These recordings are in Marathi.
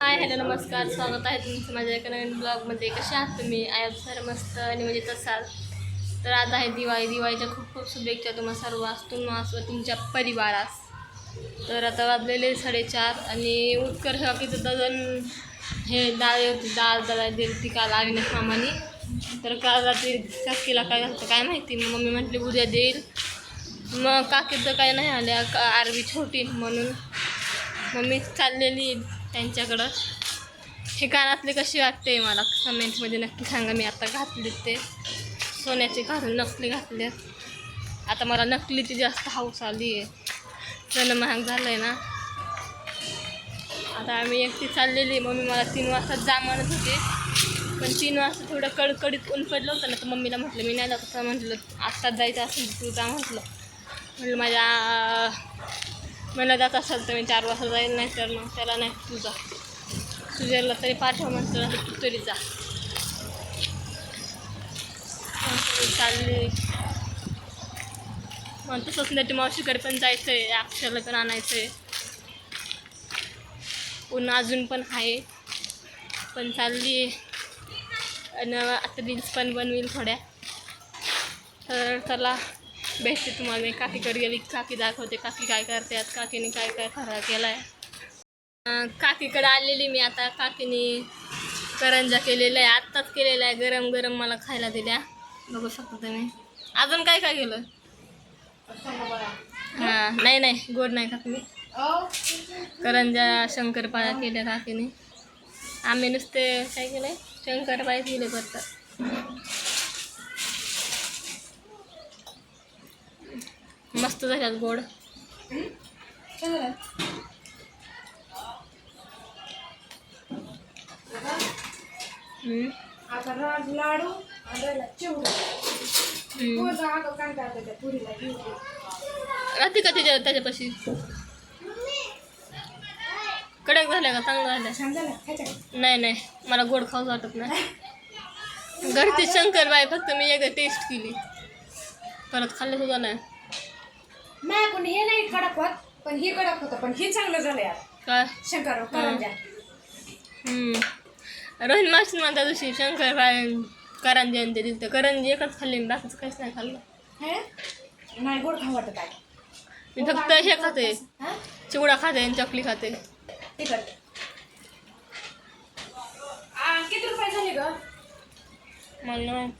हाय हॅलो नमस्कार. स्वागत आहे तुमचं माझ्या एका नवीन ब्लॉगमध्ये. कसे आहात तुम्ही? आय सर मस्त आणि म्हणजे असाल. तर आज आहे दिवाळी. दिवाळीच्या खूप खूप शुभेच्छा तुम्हाला सर्वांस तुम्हास व तुमच्या परिवारास. तर आता वाजलेले साडेचार आणि उत्कर्ष बाकीचं डझन हे डाळ होती. डाळ डाळ दिली ती काल आईने मामाने. तर काल रात्री काकीला काय झालं काय माहिती? मग मम्मी म्हटली उद्या देईल. मग काकीचं काय नाही आल्या. का आरवी छोटी म्हणून. मम्मी चाललेली. त्यांच्याकडं. हे कानातले कशी वाटते मला कमेंटमध्ये नक्की सांगा. मी आता घातले ते. सोन्याचे घालून नकली घातले आता मला नकलीची जास्त हाऊस आली आहे. सोनं महाग झालं आहे ना. आता आम्ही एकटी चाललेली मम्मी मला तीन वाजता जा म्हणत होते पण तीन वाजता थोडं कडकडीत ऊन पडलं होतं ना तर मम्मीला म्हटलं मी नाही जात. म्हटलं आत्ताच जायचं असेल तर तू जा म्हटलं. म्हटलं माझ्या मला जात असाल तर मी चार वाजता जाईल नाही तर मग त्याला नाही तुझा तुझ्याला तरी पाठवा म्हटलं तू तरी जा. चालली. मग तसंच नटी मावशीकडे पण जायचं आहे अक्षरला पण आणायचं आहे ऊन अजून पण आहे पण चालली. आणि आता रील्स पण बनवील थोड्या. तर चला. भेटते तुम्हाला. मी काकीकडे गेली काकी दाखवते काकी काय करते आज काकीने काय काय खरा केला आहे काकीकडे आलेली मी आता. काकीने करंजा केलेला आहे आत्ताच केलेला आहे. गरम गरम मला खायला दिल्या. बघू शकता तुम्ही. अजून काय काय केलं? हां नाही नाही. गोड नाही खात मी. करंजा शंकरपाळ्या केल्या काकीने. आम्ही नुसते काय केलं आहे शंकरपाळ्या केले फक्त. मस्त झाल्यात गोड. हम्म. कडक झाल्या का? चांगलं नाही नाही. गोड खाऊच वाटत नाही. घरची शंकरबाई फक्त मी एकदा टेस्ट केली. परत खाल्लं सुद्धा नाही. माझ्याकडून हे नाही कडक होत पण हे कडक होतं पण हे चांगलं झालं यार. काय? शंकर करंजा हम्म. रोहित मास्टर त्या दिवशी शंकरबाई करंजी आणि ते दिलं तर करंजी एकच खाल्ली मी बाकीचं काहीच नाही खाल्लं. हे? नाही गोड खाऊ वाटत आहे. मी फक्त हे खाते. हा? चिवडा खाते आणि चकली खाते. आ, किती रुपये झाले ग? मला नाही.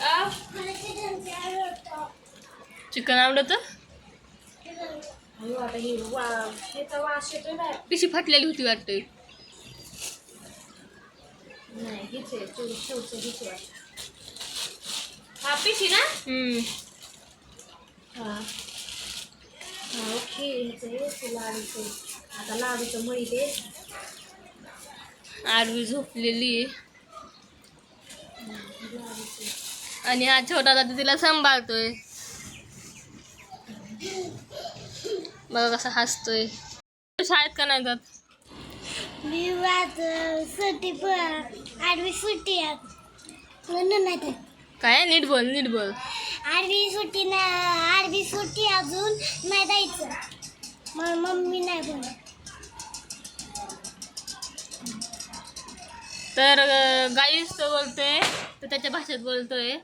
आ? हे वा ह्याचा वास येतोय ना पिशी फाटलेली होती वाटते हा पिशी ना. हा. हा हे आता लाडूचं मळी ते आरवी झोपलेली आणि हा छोटा दादा तिला सांभाळतोय. बघा कसा हसतोय. शाळेत का नाही जात? मी वाज सुट्टी पण आडवी सुट्टी आहे. म्हणून नाही तर काय नीट बोल नीट बोल. आडवी सुट्टी ना आडवी सुट्टी अजून नाही जायचं. मग मम्मी नाही बोलत. तर गाईस तो बोलतोय तर त्याच्या भाषेत बोलतोय.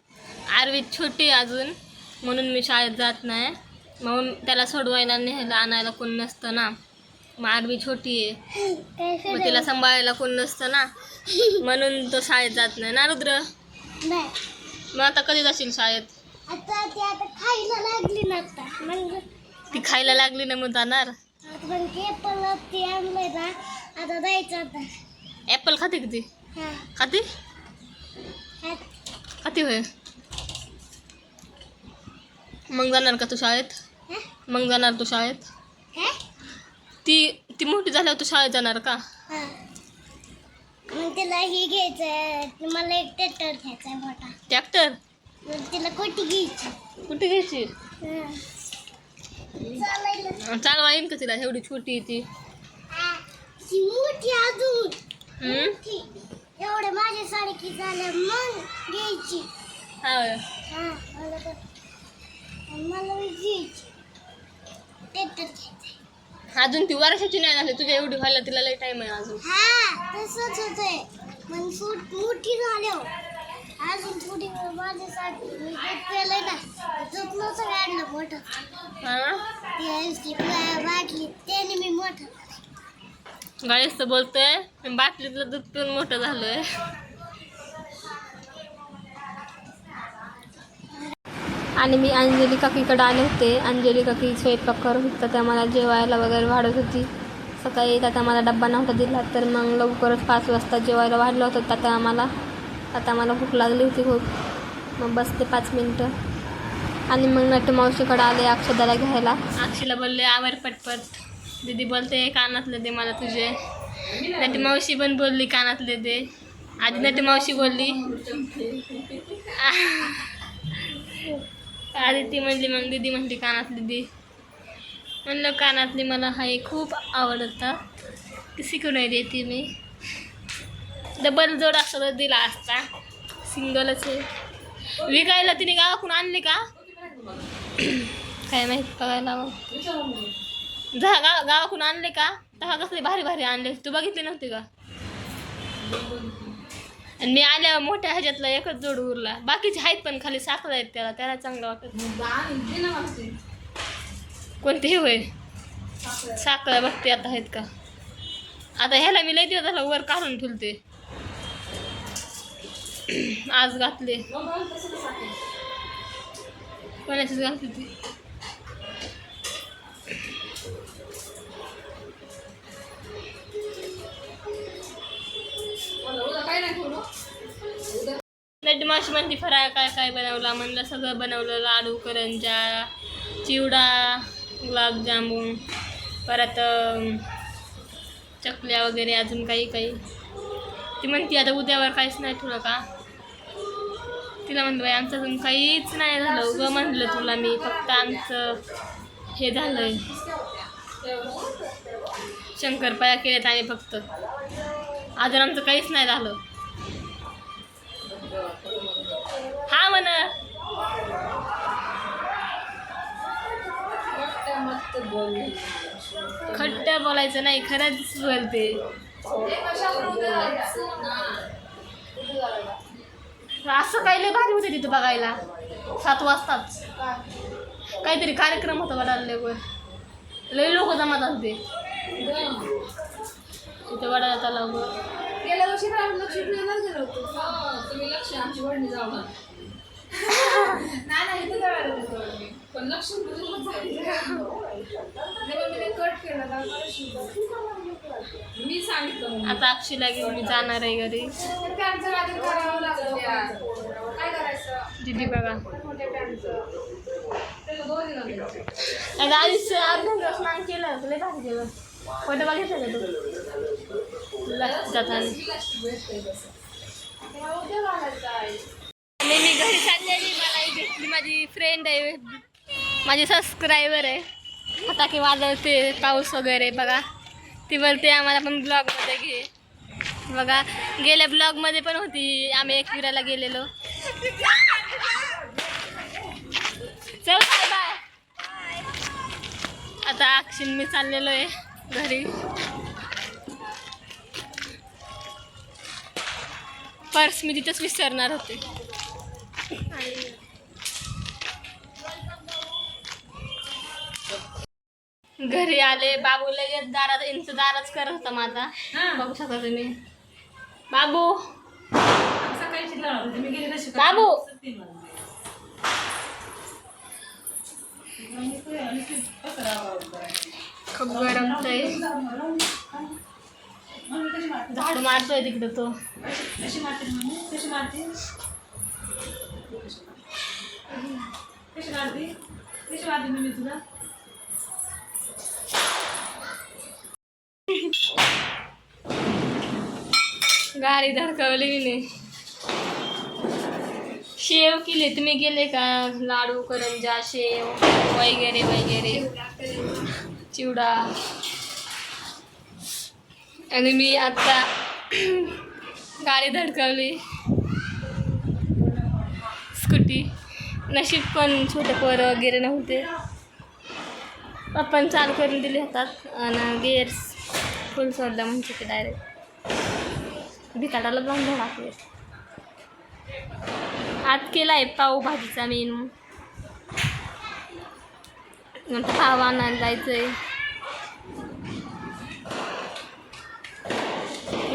आरवी छोटी अजून म्हणून मी शाळेत जात नाही. म्हणून त्याला सोडवायला न्यायला आणायला कोण नसतं ना. मग आरवी छोटी आहे. मग तिला सांभाळायला कोण नसतं ना. म्हणून तो शाळेत जात नाही ना रुद्र? मग आता कधी जाशील शाळेत? आता ती आता खायला लागली ना आता. मग ती खायला लागली ना मग जाणार? आता मग ते पण ते आणलंय ना आता जायचं आता. ॲपल खाते किती हा. खाते. खाते होय. मग जाणार का तू शाळेत? मग जाणार तू शाळेत? हा? ती ती मोठी झाल्यावर तू शाळेत जाणार का. मग तिला हे घ्यायचं मला एक ट्रॅक्टर घ्यायचा आहे मोठा. ट्रॅक्टर मग तिला कोटी घ्यायची. कुठे घ्यायची. चालायला. चालवा येईन का तिला? एवढी छोटी आहे ती. ती मोठी अजून. हम्म? मोठी. एवढे माझ्या सारखी झाल्या मग घ्यायची. हा. हा मला घ्यायची. अजून ती वर्षाची नाही झाली. तुझ्या एवढी व्हायला तिला लई टाइम आहे अजून. हा तसंच होतंय. सूट मोठी झाल्यावर अजून थोडी वेळ माझ्यासाठी. मी दूध पेलंय ना दूध नव्हतं काढलं मोठं. हा? ती बाटली त्याने मी मोठं तर बोलतोय बाटलीतलं दूध पिऊन मोठं झालंय. आणि मी अंजली काकीकडे आले होते. अंजली काकी स्वयंपाक करत होता. त्या मला जेवायला वगैरे वाढत होती. सकाळी आता मला डब्बा नव्हता दिला तर मग लवकरच पाच वाजता जेवायला वाढलं होतं. आता आम्हाला आता मला भूक लागली होती खूप. मग बसते पाच मिनटं. आणि मग नट मावशीकडे आले अक्षदाला घ्यायला. अक्षीला बोलले आवर पटपट. दीदी बोलते कानातले दे मला तुझे. नट मावशी पण बोलली कानातले दे. आधी नट मावशी बोलली आधी ती म्हणली मग दीदी म्हणली कानातली दी म्हणलं कानातली मला हाय खूप आवडता. ती शिकून नाही देते मी. डबल जोड असं दिला असता. सिंगलच आहे विकायला तिने गावाकडून आणली का? काय माहीत बघायला मग. जा गाव गावाकडून आणले का? तेव्हा कसले भारी भारी आणले तू बघितले नव्हते का? आणि मी आल्यावर मोठ्या ह्याच्यातला एकच जोड उरला. बाकीचे आहेत पण खाली साखर आहेत त्याला त्याला चांगलं वाटत कोणते हे होय? साखर. बघते आता आहेत का. आता ह्याला मी लय दिवस झाला वर काढून ठेवते. आज घातले. कोणाचीच घालते ती नटी म्हणते फराळ काय काय बनवला म्हणलं सगळं बनवलं लाडू करंजा चिवडा गुलाबजामुन परत चकल्या वगैरे अजून काही काही. ती म्हणते आता उद्यावर काहीच नाही तुला का? तिला म्हणलं बाई आमचं अजून काहीच नाही झालं उगं म्हणलं तुला मी. फक्त आमचं हे झालंय. शंकरपाया केल्यात आम्ही फक्त. अजून आमचं काहीच नाही झालं. हा म्हण. खट्ट बोलायचं नाही खरंच बोलते असं काही लय भारी होते तिथं बघायला. सात वाजताच. काहीतरी कार्यक्रम होता वडाल्यावर लय लोक जमा झालते तिथे वडाला तलावर गेल्या वर्षी तर आम्ही लक्ष ठेवूनच गेलो होतो. तुम्ही लक्ष आमची वडणी जाऊ नाही नाही इथे जायला होतो आम्ही. पण लक्ष कट केलं मी सांगितलं. आता अक्षीला घेऊन मी जाणार आहे घरी. ते पॅन्टचं माझं करावं लागलं. काय करायचं? दिदी बघा. मोठ्या आधीच अर्धा स्नान केलं. होतं लय भारी केलं फोटो बघितलं का तू? मी मी घरी चाललेली मला भेटली माझी फ्रेंड आहे. माझी सबस्क्रायबर आहे. फटाके वाजवते पाऊस वगैरे बघा. ती बोलते आम्हाला पण ब्लॉगमध्ये घे. बघा गेल्या ब्लॉगमध्ये पण होती आम्ही एक फिरायला गेलेलो. चल बाय बाय आता अक्षिन मी चाललेलो आहे घरी. पर्स मी तिथंच विसरणार होते. घरी आले बाबू लगेच दारात इंतजारच करत होता माझा. बघू शकता तुम्ही. बाबू. बाबू. खूप गरमतय झाड मारतोय तिकडे तो. कशी मारते मम्मी? कशी मारते? कशी मारते? कशी मारते तुला? गाडी धडकवली मी. शेव केले तुम्ही गेले का? लाडू करंजा शेव वगैरे वगैरे. चिवडा. आणि मी आत्ता गाडी धडकवली. स्कूटी. नशीब पण छोटे पोरं वगैरे नव्हते. पप्पाने चालू करून दिले हातात आणि गेअर्स फुल सोडलं म्हणजे ते डायरेक्ट भिकाडाला बंद टाकले आत केला आहे पावभाजीचा मेनू नंतर पाव आणायला जायचं आहे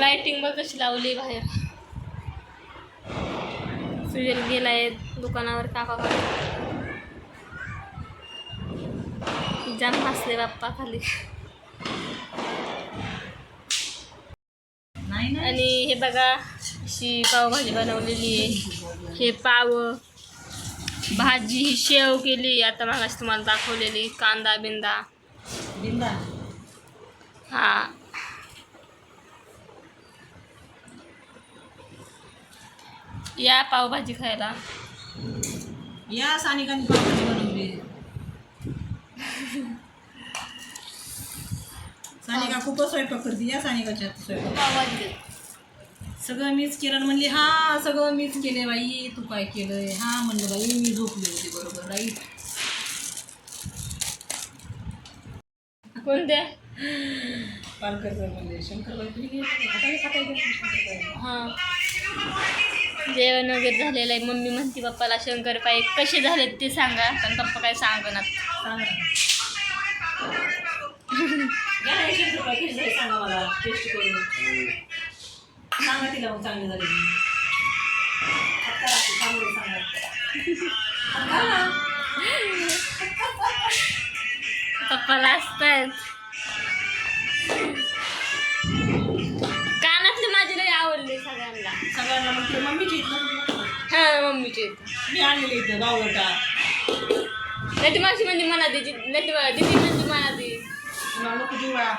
लाइटिंग बघ कशी लावली बाहेर. सुजल गेलाय दुकानावर काकाकडे जाम हसले बाप्पा खाली. आणि हे बघा अशी पावभाजी बनवलेली आहे. हे पाव भाजी ही शेव केली. आता मागाशी तुम्हाला दाखवलेली कांदा बिंदा. बिंदा. हा. या पावभाजी खायला. या सानिकांनी पावभाजी बनवली. सानिका खूपच स्वयंपाक करते. या सानिकाच्या हातचा स्वयंपाक. पावभाजी. सगळं मीच केलं. म्हणली हा सगळं मीच केले बाई. तू काय केलंय? हा म्हणलं बाई मी झोपले होते. बरोबर राईट कोणत्या? म्हणले तुम्ही गेले? हाताने खाता येते का? शंकरबाई? हां. जेवण वगैरे झालेलं आहे. मम्मी म्हणते पप्पाला शंकरपाई कसे झालेत ते सांगा. पण पप्पा काय सांगणार. सांगा ना. मी आणलेले इथं नटी मावशी म्हणजे म्हणा दिदी नटी दिदी म्हणजे म्हणा दी तुला नको जुळा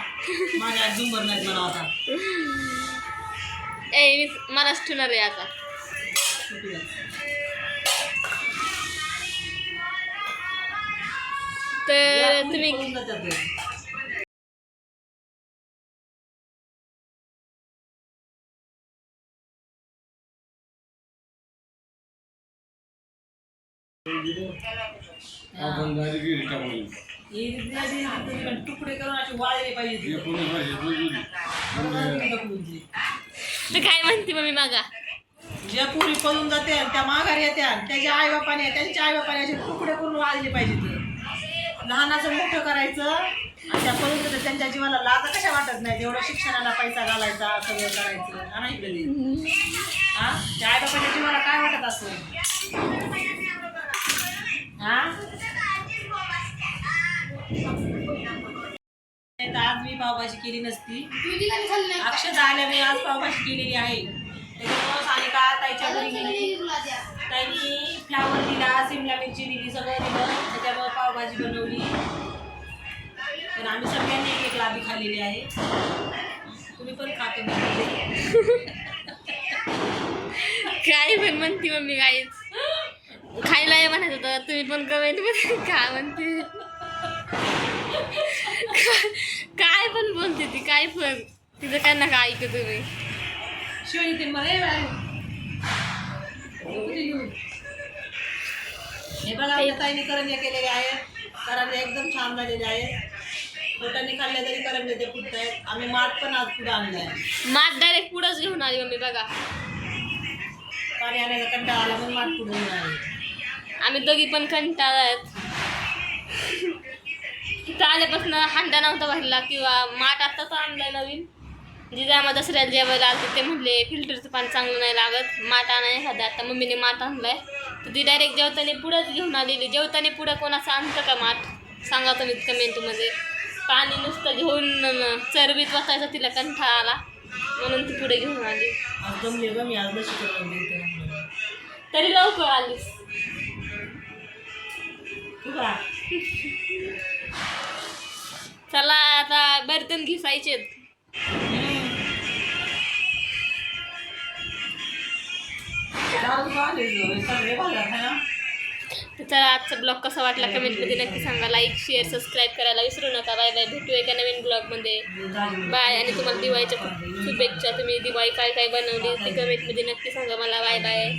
माझ्या आज झुंबर नाहीत मला आता. ए मी मलाच ठेवणार आहे आता. तर तुम्ही आपण डायरेक्ट गेली टाकून तुकडे करून असे वाळले पाहिजे एकोणीस. तर काय म्हणते मम्मी मागा? ज्या पुरी पळून जाते त्या माघारी येत्या त्याच्या आई बापाने त्यांच्या आई बापाने असे तुकडे करून वाळले पाहिजे लहानाचं मोठं करायचं आणि त्या पळून जाते त्यांच्या जीवाला लाज कशा वाटत नाही तेवढं शिक्षणाला पैसा घालायचा सगळं करायचं. इकडे? दे. हा? त्या आई बापाच्या जीवाला काय वाटत असं नाही तर आज मी पावभाजी केली नसती. अक्षता आल्या मी आज पावभाजी केलेली आहे. त्याच्यामुळं सानिका ताईच्या घरी गेली. ताईनी फ्लावर दिला सिमला मिरची दिली सगळं दिलं. त्याच्यामुळं पावभाजी बनवली. पण आम्ही सगळ्यांनी एक एक लादी खाल्लेली आहे. तुम्ही पण खाते काय पण म्हणते मम्मी काहीच खायला आहे म्हणायचं होतं. तुम्ही पण कमेंटमध्ये काय म्हणते? काय पण बोलते ती काय पण. तिचं काय नका ऐकू तुम्ही. शिवानी ते मला हे? हे बघा आमच्या ताईने करंज्या केलेल्या आहेत करंज्या एकदम छान झालेल्या आहेत पोटाने खाल्ल्या तरी करंज्या ते फुटत आहेत. आम्ही माठ पण आज पुढे आणलाय. माठ डायरेक्ट पुढंच घेऊन आली मम्मी बघा. पाणी आणायला कंटाळा आला म्हणून माठ पुढे घेऊन आले. आम्ही दोघी पण कंटाळा आहेत. तिथं आल्यापासून हांडा नव्हता भरला किंवा माठ आत्ताच आणलाय नवीन. आम्हाला दसऱ्याला जेवायला आलं ते म्हणले फिल्टरचं पाणी चांगलं नाही लागत माठ आणाय एखादा. आता मम्मीने माठ आणलाय. तर ती डायरेक्ट जेवताना पुढंच घेऊन आलेली. जेवताना पुढं कोणाचं आणतं का माठ? सांगा तुम्ही कमेंटमध्ये पाणी नुसतं घेऊन चरबीत वाचायचं तिला कंठाळा आला. म्हणून ती पुढे घेऊन आली. तरी लवकर आलीस. चला आता बर्तन तर चला आजचा ब्लॉग कसा वाटला कमेंटमध्ये नक्की सांगा. लाईक शेअर सबस्क्राईब करायला विसरू नका. बाय बाय भेटू एका नवीन ब्लॉगमध्ये बाय आणि तुम्हाला दिवाळीच्या खूप शुभेच्छा. तुम्ही दिवाळी काय काय बनवली ती कमेंटमध्ये नक्की सांगा मला. Bye bye